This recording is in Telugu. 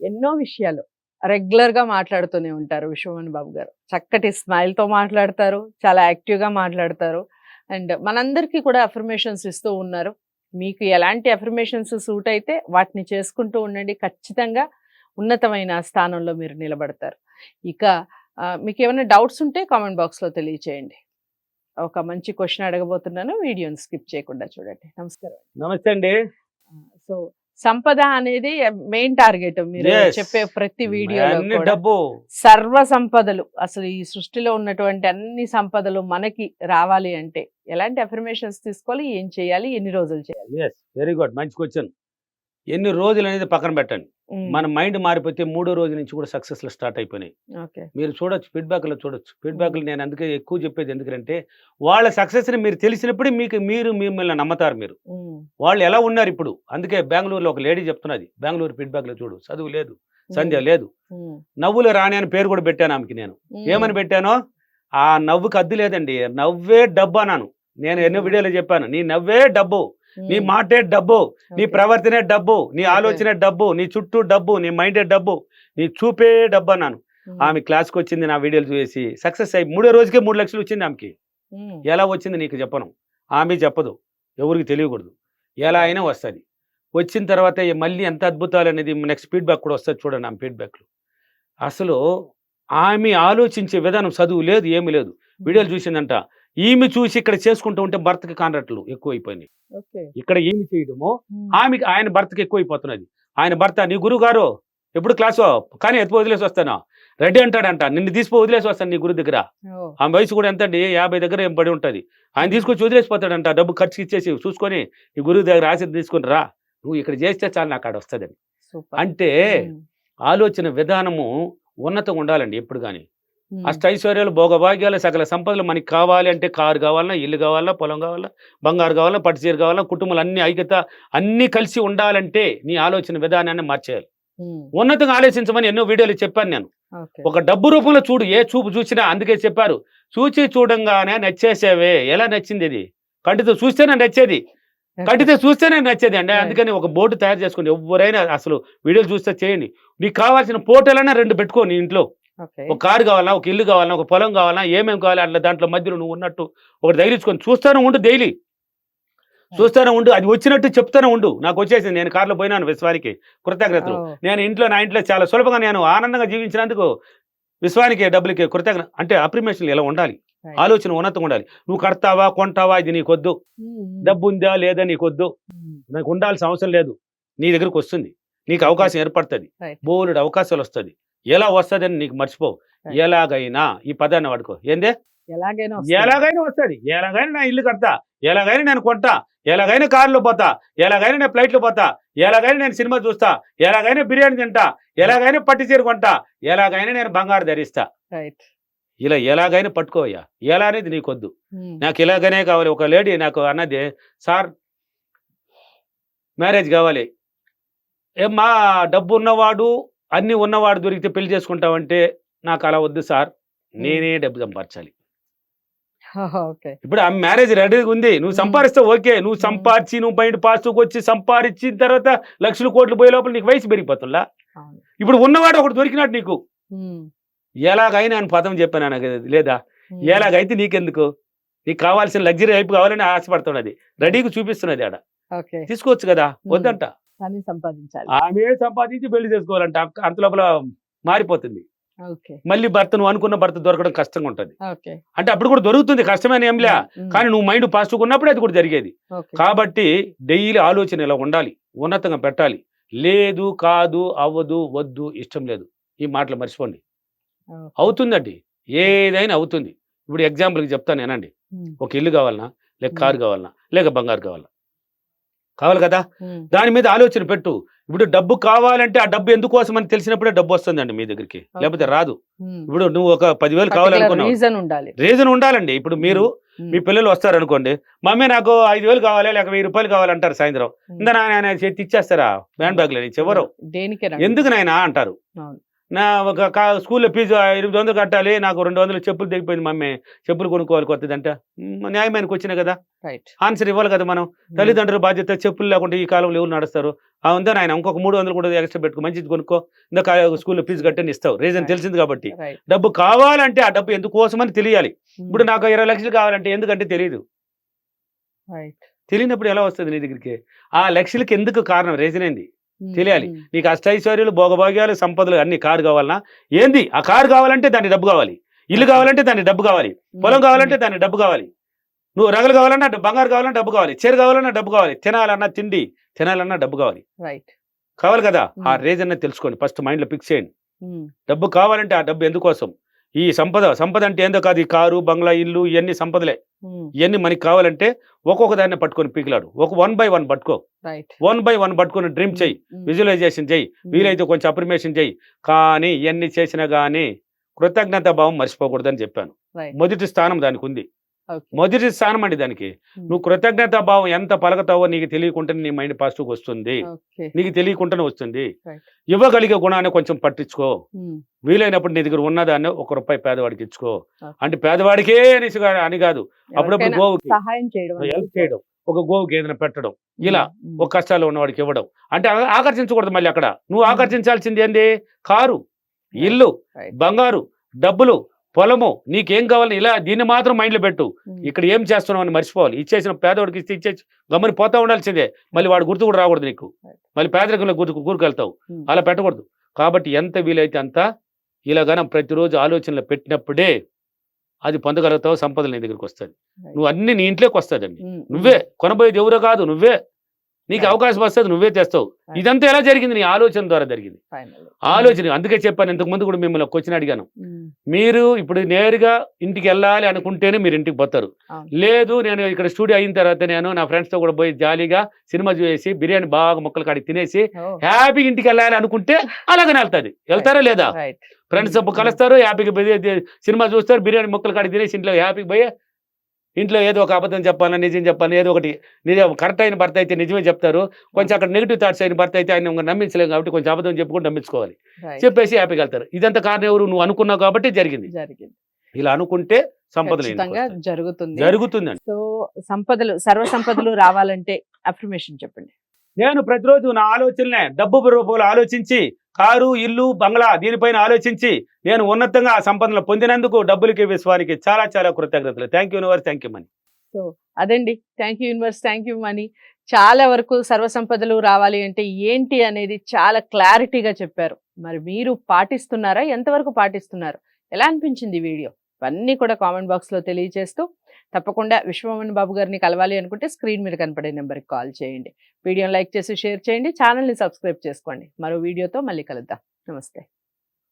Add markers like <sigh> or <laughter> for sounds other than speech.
ఎన్నో విషయాలు. రెగ్యులర్గా మాట్లాడుతూనే ఉంటారు విశ్వమణి బాబు గారు. చక్కటి స్మైల్తో మాట్లాడతారు చాలా యాక్టివ్గా మాట్లాడతారు. అండ్ మనందరికీ కూడా అఫర్మేషన్స్ ఇస్తూ ఉన్నారు. మీకు ఎలాంటి అఫర్మేషన్స్ సూట్ అయితే వాటిని చేసుకుంటూ ఉండండి. ఖచ్చితంగా ఉన్నతమైన స్థానంలో మీరు నిలబడతారు. ఇక మీకు ఏమైనా డౌట్స్ ఉంటే కామెంట్ బాక్స్లో తెలియచేయండి. ఒక మంచి క్వశ్చన్ అడగబోతున్నాను వీడియోని స్కిప్ చేయకుండా చూడండి. నమస్కారం నమస్తే అండి. సో సంపద అనేది మెయిన్ టార్గెట్ మీరు. చెప్పే ప్రతి కూడా. డబ్బు. సర్వ సంపదలు. అసలు ఈ సృష్టిలో ఉన్నటువంటి అన్ని సంపదలు మనకి రావాలి అంటే ఎలాంటి అఫర్మేషన్స్ తీసుకోవాలి? ఏం చేయాలి? ఎన్ని రోజులు చేయాలి? వెరీ గుడ్ మంచి క్వశ్చన్ ఎన్ని రోజులు అనేది పక్కన పెట్టండి. మన మైండ్ మారిపోతే మూడో రోజు నుంచి కూడా సక్సెస్లు స్టార్ట్ అయిపోయినాయి. మీరు చూడొచ్చు ఫీడ్బ్యాక్లో చూడొచ్చు. ఫీడ్బ్యాక్లు నేను అందుకే ఎక్కువ చెప్పేది ఎందుకంటే వాళ్ళ సక్సెస్ని మీరు తెలిసినప్పుడే మీకు మీరు మిమ్మల్ని నమ్మతారు మీరు. వాళ్ళు ఎలా ఉన్నారు ఇప్పుడు? అందుకే బెంగళూరులో ఒక లేడీ చెప్తున్నది బెంగళూరు ఫీడ్బ్యాక్లో చూడు చదువు లేదు సంధ్య లేదు. నవ్వులు రాణి అని పేరు కూడా పెట్టాను ఆమెకి నేను. ఏమని పెట్టానో? ఆ నవ్వుకి అద్దు లేదండి నవ్వే డబ్బు అన్నాను. నేను ఎన్నో వీడియోలో చెప్పాను నీ నవ్వే డబ్బు నీ మాటే డబ్బు నీ ప్రవర్తనే డబ్బు నీ. ఆలోచనే డబ్బు నీ చుట్టూ డబ్బు నీ మైండే డబ్బు నీ చూపే డబ్బు అన్నాను. ఆమె క్లాస్కి వచ్చింది నా వీడియోలు చూసి సక్సెస్ అయ్యి మూడో రోజుకే మూడు లక్షలు వచ్చింది ఆమెకి. ఎలా వచ్చింది నీకు చెప్పను. ఆమె చెప్పదు ఎవరికి తెలియకూడదు. ఎలా అయినా వస్తుంది. వచ్చిన తర్వాత మళ్ళీ ఎంత అద్భుతాలు అనేది నెక్స్ట్ ఫీడ్బ్యాక్ కూడా వస్తుంది చూడండి ఆమె ఫీడ్బ్యాక్లు. అసలు ఆమె ఆలోచించే విధానం చదువు లేదు ఏమీ లేదు. వీడియోలు చూసిందంట ఈమె చూసి ఇక్కడ చేసుకుంటూ ఉంటే భర్తకి కాంట్రాక్టులు ఎక్కువైపోయినాయి. ఇక్కడ ఏమి చేయడమో ఆమెకి ఆయన భర్తకి ఎక్కువైపోతున్నది. ఆయన భర్త నీ గురువు గారు ఎప్పుడు క్లాసు? కానీ ఎత్తుపో వదిలేసి వస్తాను. రెడీ అంటాడంట నిన్ను తీసిపో వదిలేసి వస్తాను నీ గురువు దగ్గర. ఆమె వయసు కూడా ఎంత అండి యాభై దగ్గర ఏం పడి ఉంటుంది? ఆయన తీసుకొచ్చి వదిలేసిపోతాడంట డబ్బు ఖర్చు ఇచ్చేసి చూసుకొని ఈ గురువు దగ్గర ఆశ తీసుకొని రా. నువ్వు ఇక్కడ చేస్తే చాలు నాకు ఆడ వస్తుందని. సూపర్. అంటే ఆలోచన విధానము ఉన్నతంగా ఉండాలండి ఎప్పుడు కానీ అష్ట ఐశ్వర్యాలు భోగభాగ్యాలు సకల సంపదలు మనకి కావాలి అంటే కారు కావాలన్నా ఇల్లు కావాలన్నా పొలం కావాలన్నా బంగారు కావాలన్నా పట్టు చీర కావాలన్నా కుటుంబాలు అన్ని ఐక్యత అన్ని కలిసి ఉండాలంటే నీ ఆలోచన విధానాన్ని మార్చేయాలి. ఉన్నతంగా ఆలోచించమని ఎన్నో వీడియోలు చెప్పాను నేను. ఒక డబ్బు రూపంలో చూడు ఏ చూపు చూసినా అందుకే చెప్పారు. చూచి చూడంగానే నచ్చేసేవే. ఎలా నచ్చింది ఇది? కంటితో చూస్తేనే నచ్చేది. కంటితో <laughs> చూస్తేనే నచ్చేది అండి. అందుకని ఒక బోర్డు తయారు చేసుకోండి. ఎవరైనా అసలు వీడియోలు చూస్తే చేయండి. నీకు కావాల్సిన ఫోటోలైనా రెండు పెట్టుకో నీ ఇంట్లో. ఒక కారు కావాలన్నా ఒక ఇల్లు కావాలన్నా ఒక పొలం కావాలన్నా ఏమేమి కావాలి అట్లా దాంట్లో మధ్యలో నువ్వు ఉన్నట్టు ఒకటి తగిలించుకొని చూస్తానే ఉండు డైలీ. చూస్తానే ఉండు అది వచ్చినట్టు చెప్తానే ఉండు. నాకు వచ్చేసింది నేను కార్లో పోయినాను విశ్వానికి కృతజ్ఞతలు. నేను ఇంట్లో నా ఇంట్లో చాలా సులభంగా నేను ఆనందంగా జీవించినందుకు విశ్వానికి డబ్బులకి కృతజ్ఞ అంటే అప్రిమేషన్ ఎలా ఉండాలి? ఆలోచన ఉన్నతంగా ఉండాలి. నువ్వు కడతావా కొంటావా ఇది నీకొద్దు డబ్బు ఉందా లేదా నీకొద్దు నాకు ఉండాల్సిన అవసరం లేదు. నీ దగ్గరకు వస్తుంది. నీకు అవకాశం ఏర్పడుతుంది. బోలుడు అవకాశాలు వస్తుంది ఎలా వస్తుందని నీకు మర్చిపోవు. ఎలాగైనా ఈ పదాన్ని వాడుకో. ఏందే? ఎలాగైనా. ఎలాగైనా వస్తుంది. ఎలాగైనా నా ఇల్లు కడతా. ఎలాగైనా నేను కొంటా. ఎలాగైనా కారులో పోతా. ఎలాగైనా నేను ఫ్లైట్లో పోతా. ఎలాగైనా నేను సినిమా చూస్తా. ఎలాగైనా బిర్యానీ తింటా. ఎలాగైనా పట్టు చీర కొంటా. ఎలాగైనా నేను బంగారు ధరిస్తా. ఇలా ఎలాగైనా పట్టుకోవయ్యా. ఎలా అనేది నీకొద్దు. నాకు ఇలాగనే కావాలి. ఒక లేడీ నాకు అన్నది సార్ మ్యారేజ్ కావాలి. ఏమ్మా డబ్బు ఉన్నవాడు అన్ని ఉన్నవాడు దొరికితే పెళ్ళి చేసుకుంటావంటే నాకు అలా వద్దు సార్. నేనే డబ్బు సంపాదించాలి. ఓకే. ఇప్పుడు ఆ మ్యారేజ్ రెడీగా ఉంది. నువ్వు మ్మ్. సంపాదిస్తావు ఓకే. నువ్వు. సంపాదించి నువ్వు బయట పాస్టుకు వచ్చి సంపాదించిన తర్వాత లక్షల కోట్లు పోయే లోపల నీకు వయసు పెరిగిపోతుందా? ఇప్పుడు ఉన్నవాడు ఒకటి దొరికినట్టు నీకు. ఎలాగైనా అని పదం చెప్పాను నాకు లేదా. ఎలాగైతే నీకెందుకు? నీకు కావాల్సిన లగ్జరీ లైఫ్ కావాలని ఆశపడుతున్నది. రెడీగా చూపిస్తున్నది ఆడ. తీసుకోవచ్చు కదా? వద్దంట. కానీ సంపాదించాలి. ఆమె సంపాదించి పెళ్ళి చేసుకోవాలంట అంత లోపల మారిపోతుంది. మళ్ళీ భర్త నువ్వు అనుకున్న భర్త దొరకడం కష్టంగా ఉంటుంది. అంటే అప్పుడు కూడా దొరుకుతుంది కష్టమైన ఏంలే కానీ నువ్వు మైండ్ పాజిటివ్ ఉన్నప్పుడు అది కూడా జరిగేది. కాబట్టి డైలీ ఆలోచన ఇలా ఉండాలి ఉన్నతంగా పెట్టాలి. లేదు కాదు అవ్వదు వద్దు ఇష్టం లేదు. ఈ మాటలు మర్చిపోండి. అవుతుందండి. ఏదైనా అవుతుంది. ఇప్పుడు ఎగ్జాంపుల్కి చెప్తాను నేనండి. ఒక ఇల్లు కావాలన్నా లేక కారు కావాలన్నా లేక బంగారు కావాలన్నా కావాలి కదా? దాని మీద ఆలోచన పెట్టు. ఇప్పుడు డబ్బు కావాలంటే ఆ డబ్బు ఎందుకోసం అని తెలిసినప్పుడే డబ్బు వస్తుందండి మీ దగ్గరికి. లేకపోతే రాదు. ఇప్పుడు నువ్వు ఒక పదివేలు కావాలనుకున్నావు. reason ఉండాలి. రీజన్ ఉండాలండి. ఇప్పుడు మీరు మీ పిల్లలు వస్తారు అనుకోండి మమ్మీ నాకు ఐదు వేలు కావాలి లేక వెయ్యి రూపాయలు కావాలంటారు సాయంత్రం. ఇందా నాయన చేతి ఇచ్చేస్తారా? హ్యాండ్ బ్యాగ్లో నుంచి ఎవరు దేనికి ఎందుకు నాయనా? అంటారు. నా ఒక కా- స్కూల్లో ఫీజు ఎనిమిది వందలు కట్టాలి నాకు రెండు వందలు చెప్పులు తెగిపోయింది మమ్మీ. చెప్పులు కొనుక్కోవాలి కొత్తదంట. న్యాయమైనకి వచ్చినాయి కదా? ఆన్సర్ ఇవ్వాలి కదా మనం? తల్లిదండ్రుల బాధ్యత చెప్పులు లేకుంటే ఈ కాలంలో ఎవరు నడుస్తారు? ఆ ఉందా ఆయన ఇంకొక మూడు వందలు కూడా ఎక్స్ట్రా పెట్టుకో మంచిది కొనుక్కో. ఇంకా స్కూల్లో ఫీజు కట్టని ఇస్తావు. రీజన్ తెలిసింది కాబట్టి. డబ్బు కావాలంటే ఆ డబ్బు ఎందుకోసమని తెలియాలి. ఇప్పుడు నాకు ఇరవై లక్షలు కావాలంటే ఎందుకంటే తెలియదు తెలియనప్పుడు ఎలా వస్తుంది నీ దగ్గరికి? ఆ లక్షలకి ఎందుకు కారణం? రీజన్ ఏంది? తెలియాలి. నీకు అష్టైశ్వర్యాలు భోగభాగ్యాలు సంపదలు అన్ని కారు కావాలన్నా ఏంది? ఆ కారు కావాలంటే దానికి డబ్బు కావాలి. ఇల్లు కావాలంటే దానికి డబ్బు కావాలి. పొలం కావాలంటే దానికి డబ్బు కావాలి. నువ్వు రగలు కావాలన్నా బంగారు కావాలన్నా డబ్బు కావాలి. చీర కావాలన్నా డబ్బు కావాలి. తినాలన్నా తిండి తినాలన్నా డబ్బు కావాలి. రైట్. కావాలి కదా? ఆ. రీజన్ తెలుసుకోండి. ఫస్ట్ మైండ్లో ఫిక్స్ చేయండి. డబ్బు కావాలంటే ఆ డబ్బు ఎందుకోసం? ఈ సంపద సంపద అంటే ఏందో కాదు. ఈ కారు బంగ్లా ఇల్లు ఇవన్నీ సంపదలే. ఇవన్నీ మనకి కావాలంటే ఒక్కొక్క దాన్ని పట్టుకొని పీకిలాడు. ఒక వన్ బై వన్ పట్టుకో. వన్ బై వన్ పట్టుకొని డ్రీమ్ చెయ్యి. విజువలైజేషన్ చెయ్యి. వీలైతే కొంచెం అప్రిమేషన్ చెయ్యి. కానీ ఇవన్నీ చేసినా కానీ కృతజ్ఞత భావం మర్చిపోకూడదని చెప్పాను. మొదటి స్థానం దానికి ఉంది. మొదటి స్థానం అండి దానికి. నువ్వు కృతజ్ఞత భావం ఎంత పలకతావో నీకు తెలియకుండానే నీ మైండ్ పాజిటివ్ వస్తుంది. నీకు తెలియకుండానే వస్తుంది. ఇవ్వగలిగే గుణాన్ని కొంచెం పట్టించుకో. వీలైనప్పుడు నీ దగ్గర ఉన్నదాన్ని ఒక రూపాయి పేదవాడికి ఇచ్చుకో. అంటే పేదవాడికే అనేసి అని కాదు. అప్పుడప్పుడు గోవుకి సహాయం చేయడం అనేది హెల్ప్ చేయడం. ఒక గోవుకి ఏదైనా పెట్టడం. ఇలా ఒక కష్టాలు ఉన్నవాడికి ఇవ్వడం. అంటే ఆకర్షించకూడదు మళ్ళీ అక్కడ. నువ్వు. ఆకర్షించాల్సింది ఏంది? కారు ఇల్లు. బంగారు డబ్బులు పొలము నీకేం కావాలి ఇలా దీన్ని మాత్రం మైండ్లో పెట్టు. ఇక్కడ ఏం చేస్తున్నావు అని మర్చిపోవాలి. ఇచ్చేసిన పేదవాడికి ఇస్తే ఇచ్చేసి గమ్మని పోతా ఉండాల్సిందే. మళ్ళీ వాడు గుర్తు కూడా రాకూడదు నీకు. మళ్ళీ పేదరికంలో గుర్తు కూరుకెళ్తావు అలా పెట్టకూడదు. కాబట్టి ఎంత వీలైతే అంత ఇలాగన ప్రతిరోజు ఆలోచనలు పెట్టినప్పుడే అది పొందగలుగుతావు సంపదలు నీ దగ్గరికి వస్తుంది. నువ్వు అన్ని నీ ఇంట్లోకి వస్తుందండి. నువ్వే కొనబోయేది ఎవరో కాదు నువ్వే. నీకు. అవకాశం వస్తుంది నువ్వే తెస్తావు. ఇదంతా ఎలా జరిగింది నీ ఆలోచన ద్వారా జరిగింది. ఆలోచన. అందుకే చెప్పాను ఇంతకు ముందు కూడా మిమ్మల్ని క్వశ్చన్ అడిగాను. మీరు ఇప్పుడు నేరుగా ఇంటికి వెళ్ళాలి అనుకుంటేనే మీరు ఇంటికి పోతారు. లేదు నేను ఇక్కడ స్టూడియో అయిన తర్వాత నేను నా ఫ్రెండ్స్తో కూడా పోయి జాలీగా సినిమా చూసి బిర్యానీ బాగా ముక్కలు కాడి తినేసి హ్యాపీగా ఇంటికి వెళ్ళాలి అనుకుంటే అలాగనే వెళ్తాది. <laughs> వెళ్తారా లేదా? Friends Mm. కలుస్తారు హ్యాపీగా సినిమా చూస్తారు బిర్యానీ ముక్కలు కాడి తినేసి ఇంట్లో హ్యాపీగా పోయి ఇంట్లో ఏదో ఒక అబద్ధం చెప్పాలని నిజం చెప్పాలని ఏదో ఒకటి నిజం కరెక్ట్ అయిన భర్త అయితే నిజమే చెప్తారు. కొంచెం అక్కడ నెగిటివ్ థాట్స్ అయిన భర్త అయితే ఆయన ఇంకా నమ్మించలేం కాబట్టి కొంచెం అబద్ధం చెప్పుకుంటూ నమ్మించుకోవాలి. చెప్పేసి హ్యాపీగా వెళ్తారు. ఇదంతా కారణం ఎవరు? నువ్వు అనుకున్నావు కాబట్టి జరిగింది. జరిగింది. ఇలా అనుకుంటే సంపదలు. జరుగుతుంది. జరుగుతుందండి. సో సంపదలు సర్వ సంపదలు రావాలంటే అఫర్మేషన్ చెప్పండి. నేను ప్రతిరోజు నా ఆలోచనలే డబ్బు రూపంలో ఆలోచించి కారు ఇల్లు బంగ్లా దీనిపైన ఆలోచించి నేను ఉన్నతంగా ఆ సంపదలు పొందినందుకు డబ్బులకి విశ్వానికి చాలా చాలా కృతజ్ఞతలు. Thank you universe thank you money అదండి. Thank you universe thank you money చాలా వరకు సర్వసంపదలు రావాలి అంటే ఏంటి అనేది చాలా క్లారిటీగా చెప్పారు. మరి మీరు పాటిస్తున్నారా? ఎంతవరకు పాటిస్తున్నారు? ఎలా అనిపించింది వీడియో? ఇవన్నీ కూడా కామెంట్ బాక్స్లో తెలియజేస్తూ తప్పకుండా విశ్వమోహన్ బాబు గారిని కలవాలి అనుకుంటే స్క్రీన్ మీద కనపడే నెంబర్కి కాల్ చేయండి. వీడియోని లైక్ చేసి షేర్ చేయండి. ఛానల్ని సబ్స్క్రైబ్ చేసుకోండి. మరో వీడియోతో మళ్ళీ కలుద్దాం. నమస్తే.